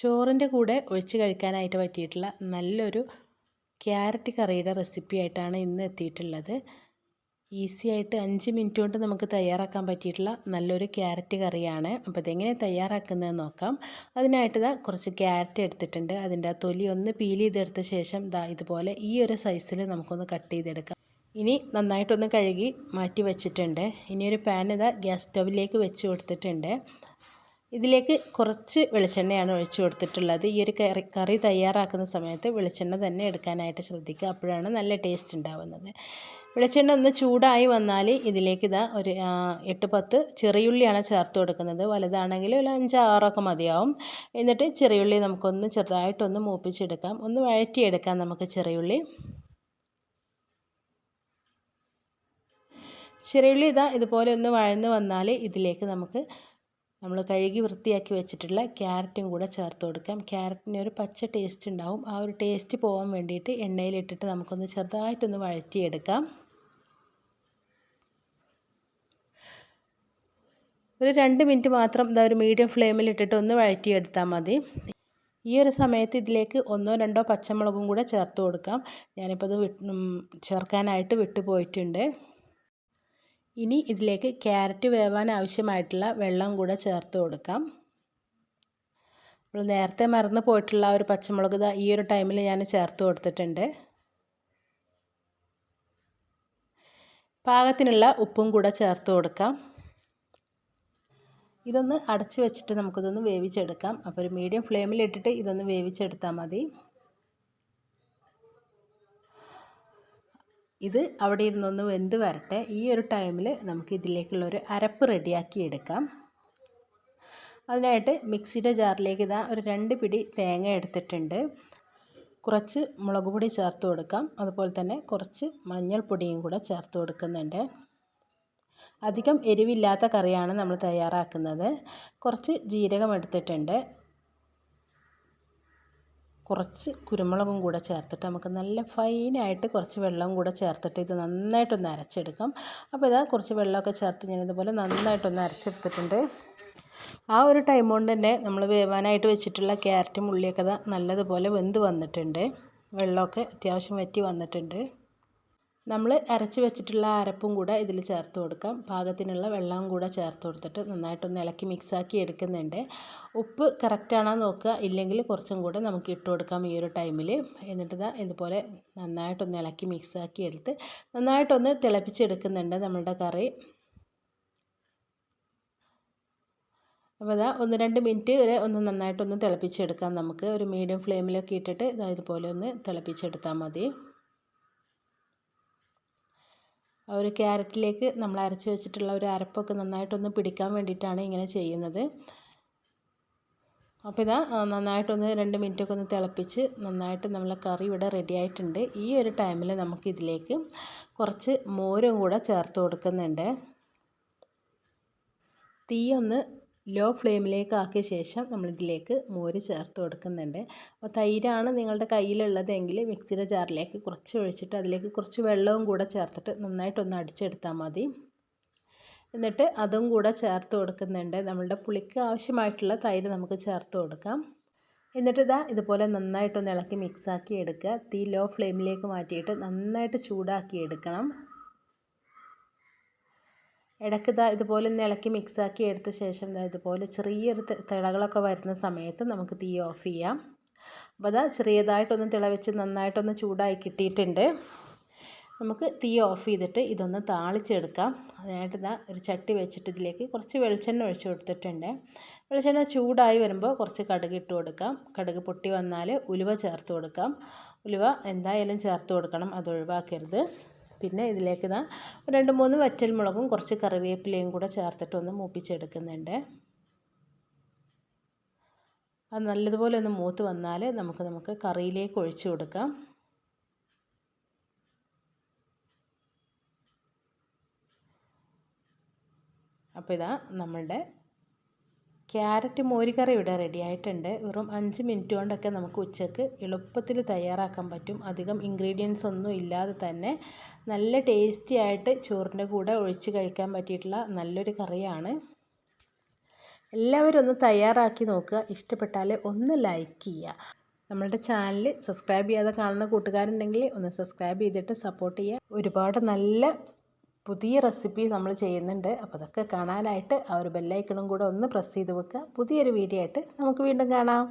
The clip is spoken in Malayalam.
ചോറിന്റെ കൂടെ ഒഴിച്ച് കഴിക്കാനായിട്ട് പറ്റിയിട്ടുള്ള നല്ലൊരു ക്യാരറ്റ് കറിയുടെ റെസിപ്പി ആയിട്ടാണ് ഇന്ന് എത്തിയിട്ടുള്ളത്. ഈസി ആയിട്ട് അഞ്ച് മിനിറ്റ് കൊണ്ട് നമുക്ക് തയ്യാറാക്കാൻ പറ്റിയിട്ടുള്ള നല്ലൊരു ക്യാരറ്റ് കറിയാണ്. അപ്പോൾ ഇതെങ്ങനെ തയ്യാറാക്കുന്നതെന്ന് നോക്കാം. അതിനായിട്ട് ഇതാ കുറച്ച് ക്യാരറ്റ് എടുത്തിട്ടുണ്ട്. അതിന്റെ തൊലി ഒന്ന് പീൽ ചെയ്തെടുത്ത ശേഷം ദാ ഇതുപോലെ ഈ ഒരു സൈസിൽ നമുക്കൊന്ന് കട്ട് ചെയ്തെടുക്കാം. ഇനി നന്നായിട്ടൊന്ന് കഴുകി മാറ്റി വെച്ചിട്ടുണ്ട്. ഇനി ഒരു പാൻ ഇതാ ഗ്യാസ് സ്റ്റവിലേക്ക് വെച്ച് കൊടുത്തിട്ടുണ്ട്. ഇതിലേക്ക് കുറച്ച് വെളിച്ചെണ്ണയാണ് ഒഴിച്ചു കൊടുത്തിട്ടുള്ളത്. ഈ ഒരു കറി കറി തയ്യാറാക്കുന്ന സമയത്ത് വെളിച്ചെണ്ണ തന്നെ എടുക്കാനായിട്ട് ശ്രദ്ധിക്കുക. അപ്പോഴാണ് നല്ല ടേസ്റ്റ് ഉണ്ടാവുന്നത്. വെളിച്ചെണ്ണ ഒന്ന് ചൂടായി വന്നാൽ ഇതിലേക്ക് ഇതാ ഒരു എട്ട് പത്ത് ചെറിയുള്ളിയാണ് ചേർത്ത് കൊടുക്കുന്നത്. വലുതാണെങ്കിൽ ഒരു അഞ്ച് ആറൊക്കെ മതിയാവും. എന്നിട്ട് ചെറിയുള്ളി നമുക്കൊന്ന് ചെറുതായിട്ടൊന്ന് മൂപ്പിച്ചെടുക്കാം. ഒന്ന് വഴറ്റിയെടുക്കാം നമുക്ക് ചെറിയുള്ളി. ചെറിയുള്ളി ഇതാ ഇതുപോലെ ഒന്ന് വഴന്ന് വന്നാൽ ഇതിലേക്ക് നമുക്ക് നമ്മൾ കഴുകി വൃത്തിയാക്കി വെച്ചിട്ടുള്ള ക്യാരറ്റും കൂടെ ചേർത്ത് കൊടുക്കാം. ക്യാരറ്റിന് ഒരു പച്ച ടേസ്റ്റ് ഉണ്ടാവും. ആ ഒരു ടേസ്റ്റ് പോകാൻ വേണ്ടിയിട്ട് എണ്ണയിലിട്ടിട്ട് നമുക്കൊന്ന് ചെറുതായിട്ടൊന്ന് വഴറ്റിയെടുക്കാം. ഒരു രണ്ട് മിനിറ്റ് മാത്രം ഇതാ ഒരു മീഡിയം ഫ്ലെയിമിൽ ഇട്ടിട്ട് ഒന്ന് വഴറ്റിയെടുത്താൽ മതി. ഈ ഒരു സമയത്ത് ഇതിലേക്ക് ഒന്നോ രണ്ടോ പച്ചമുളകും കൂടെ ചേർത്ത് കൊടുക്കാം. ഞാനിപ്പോൾ അത് ചേർക്കാനായിട്ട് വിട്ടുപോയിട്ടുണ്ട്. ഇനി ഇതിലേക്ക് ക്യാരറ്റ് വേവാൻ ആവശ്യമായിട്ടുള്ള വെള്ളം കൂടെ ചേർത്ത് കൊടുക്കാം. നമ്മൾ നേരത്തെ മറന്നു പോയിട്ടുള്ള ഒരു പച്ചമുളക് ഈ ഒരു ടൈമിൽ ഞാൻ ചേർത്ത് കൊടുത്തിട്ടുണ്ട്. പാകത്തിനുള്ള ഉപ്പും കൂടെ ചേർത്ത് കൊടുക്കാം. ഇതൊന്ന് അടച്ചു വെച്ചിട്ട് നമുക്കിതൊന്ന് വേവിച്ചെടുക്കാം. അപ്പോൾ ഒരു മീഡിയം ഫ്ലെയിമിലിട്ടിട്ട് ഇതൊന്ന് വേവിച്ചെടുത്താൽ മതി. ഇത് അവിടെ ഇരുന്നൊന്ന് വെന്ത് വരട്ടെ. ഈ ഒരു ടൈമിൽ നമുക്ക് ഇതിലേക്കുള്ളൊരു അരപ്പ് റെഡിയാക്കി എടുക്കാം. അതിനായിട്ട് മിക്സിയുടെ ജാറിലേക്ക് ഇതാ ഒരു രണ്ട് പിടി തേങ്ങ എടുത്തിട്ടുണ്ട്. കുറച്ച് മുളക് പൊടി ചേർത്ത് കൊടുക്കാം. അതുപോലെ തന്നെ കുറച്ച് മഞ്ഞൾപ്പൊടിയും കൂടെ ചേർത്ത് കൊടുക്കുന്നുണ്ട്. അധികം എരിവില്ലാത്ത കറിയാണ് നമ്മൾ തയ്യാറാക്കുന്നത്. കുറച്ച് ജീരകം എടുത്തിട്ടുണ്ട്. കുറച്ച് കുരുമുളകും കൂടെ ചേർത്തിട്ട് നമുക്ക് നല്ല ഫൈനായിട്ട് കുറച്ച് വെള്ളവും കൂടെ ചേർത്തിട്ട് ഇത് നന്നായിട്ടൊന്ന് അരച്ചെടുക്കാം. അപ്പോൾ ഇതാ കുറച്ച് വെള്ളമൊക്കെ ചേർത്ത് ഞാൻ ഇതുപോലെ നന്നായിട്ടൊന്ന് അരച്ചെടുത്തിട്ടുണ്ട്. ആ ഒരു ടൈം കൊണ്ട് തന്നെ നമ്മൾ വേവാനായിട്ട് വെച്ചിട്ടുള്ള ക്യാരറ്റും ഉള്ളിയൊക്കെ നല്ലതുപോലെ വെന്ത് വന്നിട്ടുണ്ട്. വെള്ളമൊക്കെ അത്യാവശ്യം വറ്റി വന്നിട്ടുണ്ട്. നമ്മൾ അരച്ച് വെച്ചിട്ടുള്ള അരപ്പും കൂടെ ഇതിൽ ചേർത്ത് കൊടുക്കാം. പാകത്തിനുള്ള വെള്ളവും കൂടെ ചേർത്ത് കൊടുത്തിട്ട് നന്നായിട്ടൊന്ന് ഇളക്കി മിക്സാക്കി എടുക്കുന്നുണ്ട്. ഉപ്പ് കറക്റ്റാണോ നോക്കുക. ഇല്ലെങ്കിൽ കുറച്ചും കൂടെ നമുക്ക് ഇട്ട് കൊടുക്കാം ഈ ഒരു ടൈമിൽ എന്നിട്ട് ഇതാ ഇതുപോലെ നന്നായിട്ടൊന്ന് ഇളക്കി മിക്സാക്കി എടുത്ത് നന്നായിട്ടൊന്ന് തിളപ്പിച്ചെടുക്കുന്നുണ്ട് നമ്മളുടെ കറി. അപ്പോൾ അതാ ഒന്ന് രണ്ട് മിനിറ്റ് വരെ ഒന്ന് നന്നായിട്ടൊന്ന് തിളപ്പിച്ചെടുക്കാം നമുക്ക്. ഒരു മീഡിയം ഫ്ലെയിമിലൊക്കെ ഇട്ടിട്ട് ഇതുപോലെ ഒന്ന് തിളപ്പിച്ചെടുത്താൽ മതി. ആ ഒരു ക്യാരറ്റിലേക്ക് നമ്മൾ അരച്ച് വെച്ചിട്ടുള്ള ഒരു അരപ്പൊക്കെ നന്നായിട്ടൊന്ന് പിടിക്കാൻ വേണ്ടിയിട്ടാണ് ഇങ്ങനെ ചെയ്യുന്നത്. അപ്പോൾ ഇതാ നന്നായിട്ടൊന്ന് രണ്ട് മിനിറ്റൊക്കെ ഒന്ന് തിളപ്പിച്ച് നന്നായിട്ട് നമ്മളെ കറി ഇവിടെ റെഡി ആയിട്ടുണ്ട്. ഈ ഒരു ടൈമിൽ നമുക്ക് ഇതിലേക്ക് കുറച്ച് മോരും കൂടെ ചേർത്ത് കൊടുക്കുന്നുണ്ട്. തീയൊന്ന് ലോ ഫ്ലെയിമിലേക്ക് ആക്കിയ ശേഷം നമ്മളിതിലേക്ക് മോര് ചേർത്ത് കൊടുക്കുന്നുണ്ട്. അപ്പോൾ തൈരാണ് നിങ്ങളുടെ കയ്യിലുള്ളതെങ്കിൽ മിക്സിയുടെ ജാറിലേക്ക് കുറച്ച് ഒഴിച്ചിട്ട് അതിലേക്ക് കുറച്ച് വെള്ളവും കൂടെ ചേർത്തിട്ട് നന്നായിട്ടൊന്ന് അടിച്ചെടുത്താൽ മതി. എന്നിട്ട് അതും കൂടെ ചേർത്ത് കൊടുക്കുന്നുണ്ട്. നമ്മളുടെ പുളിക്ക് ആവശ്യമായിട്ടുള്ള തൈര് നമുക്ക് ചേർത്ത് കൊടുക്കാം. എന്നിട്ട് ഇതാ ഇതുപോലെ നന്നായിട്ടൊന്ന് ഇളക്കി മിക്സാക്കി എടുക്കുക. തീ ലോ ഫ്ലെയിമിലേക്ക് മാറ്റിയിട്ട് നന്നായിട്ട് ചൂടാക്കി എടുക്കണം. ഇടയ്ക്ക് ഇതാ ഇതുപോലെ ഒന്ന് ഇളക്കി മിക്സാക്കി എടുത്ത ശേഷം ഇതാ ഇതുപോലെ ചെറിയൊരു തിളകളൊക്കെ വരുന്ന സമയത്ത് നമുക്ക് തീ ഓഫ് ചെയ്യാം. അപ്പോൾ അതാ ചെറിയതായിട്ടൊന്ന് തിളവെച്ച് നന്നായിട്ടൊന്ന് ചൂടായി കിട്ടിയിട്ടുണ്ട്. നമുക്ക് തീ ഓഫ് ചെയ്തിട്ട് ഇതൊന്ന് താളിച്ചെടുക്കാം. അതിനായിട്ട് ഇതാ ഒരു ചട്ടി വെച്ചിട്ട് ഇതിലേക്ക് കുറച്ച് വെളിച്ചെണ്ണ ഒഴിച്ചു കൊടുത്തിട്ടുണ്ട്. വെളിച്ചെണ്ണ ചൂടായി വരുമ്പോൾ കുറച്ച് കടുക് ഇട്ട് കൊടുക്കാം. കടുക് പൊട്ടി വന്നാൽ ഉലുവ ചേർത്ത് കൊടുക്കാം. ഉലുവ എന്തായാലും ചേർത്ത് കൊടുക്കണം. അത് ഒഴിവാക്കരുത്. പിന്നെ ഇതിലേക്ക് ഇതാ രണ്ട് മൂന്ന് വറ്റൽ മുളകും കുറച്ച് കറിവേപ്പിലയും കൂടെ ചേർത്തിട്ട് ഒന്ന് മൂപ്പിച്ചെടുക്കുന്നുണ്ട്. അത് നല്ലതുപോലെ ഒന്ന് മൂത്ത് വന്നാൽ നമുക്ക് നമുക്ക് കറിയിലേക്ക് ഒഴിച്ചു കൊടുക്കാം. അപ്പോൾ ഇതാ നമ്മളുടെ ക്യാരറ്റ് മോരുകറി ഇവിടെ റെഡി ആയിട്ടുണ്ട്. വെറും അഞ്ച് മിനിറ്റ് കൊണ്ടൊക്കെ നമുക്ക് ഉച്ചയ്ക്ക് എളുപ്പത്തിൽ തയ്യാറാക്കാൻ പറ്റും. അധികം ഇൻഗ്രീഡിയൻസ് ഒന്നും ഇല്ലാതെ തന്നെ നല്ല ടേസ്റ്റി ആയിട്ട് ചോറിന്റെ കൂടെ ഒഴിച്ച് കഴിക്കാൻ പറ്റിയിട്ടുള്ള നല്ലൊരു കറിയാണ്. എല്ലാവരും ഒന്ന് തയ്യാറാക്കി നോക്കുക. ഇഷ്ടപ്പെട്ടാൽ ഒന്ന് ലൈക്ക് ചെയ്യുക. നമ്മളുടെ ചാനൽ സബ്സ്ക്രൈബ് ചെയ്യാതെ കാണുന്ന കൂട്ടുകാരുണ്ടെങ്കിൽ ഒന്ന് സബ്സ്ക്രൈബ് ചെയ്തിട്ട് സപ്പോർട്ട് ചെയ്യുക. ഒരുപാട് നല്ല പുതിയ റെസിപ്പി നമ്മൾ ചെയ്യുന്നുണ്ട്. അപ്പോൾ അതൊക്കെ കാണാനായിട്ട് ആ ഒരു ബെല്ലൈക്കണും കൂടെ ഒന്ന് പ്രസ് ചെയ്ത് വെക്കുക. പുതിയൊരു വീഡിയോ ആയിട്ട് നമുക്ക് വീണ്ടും കാണാം.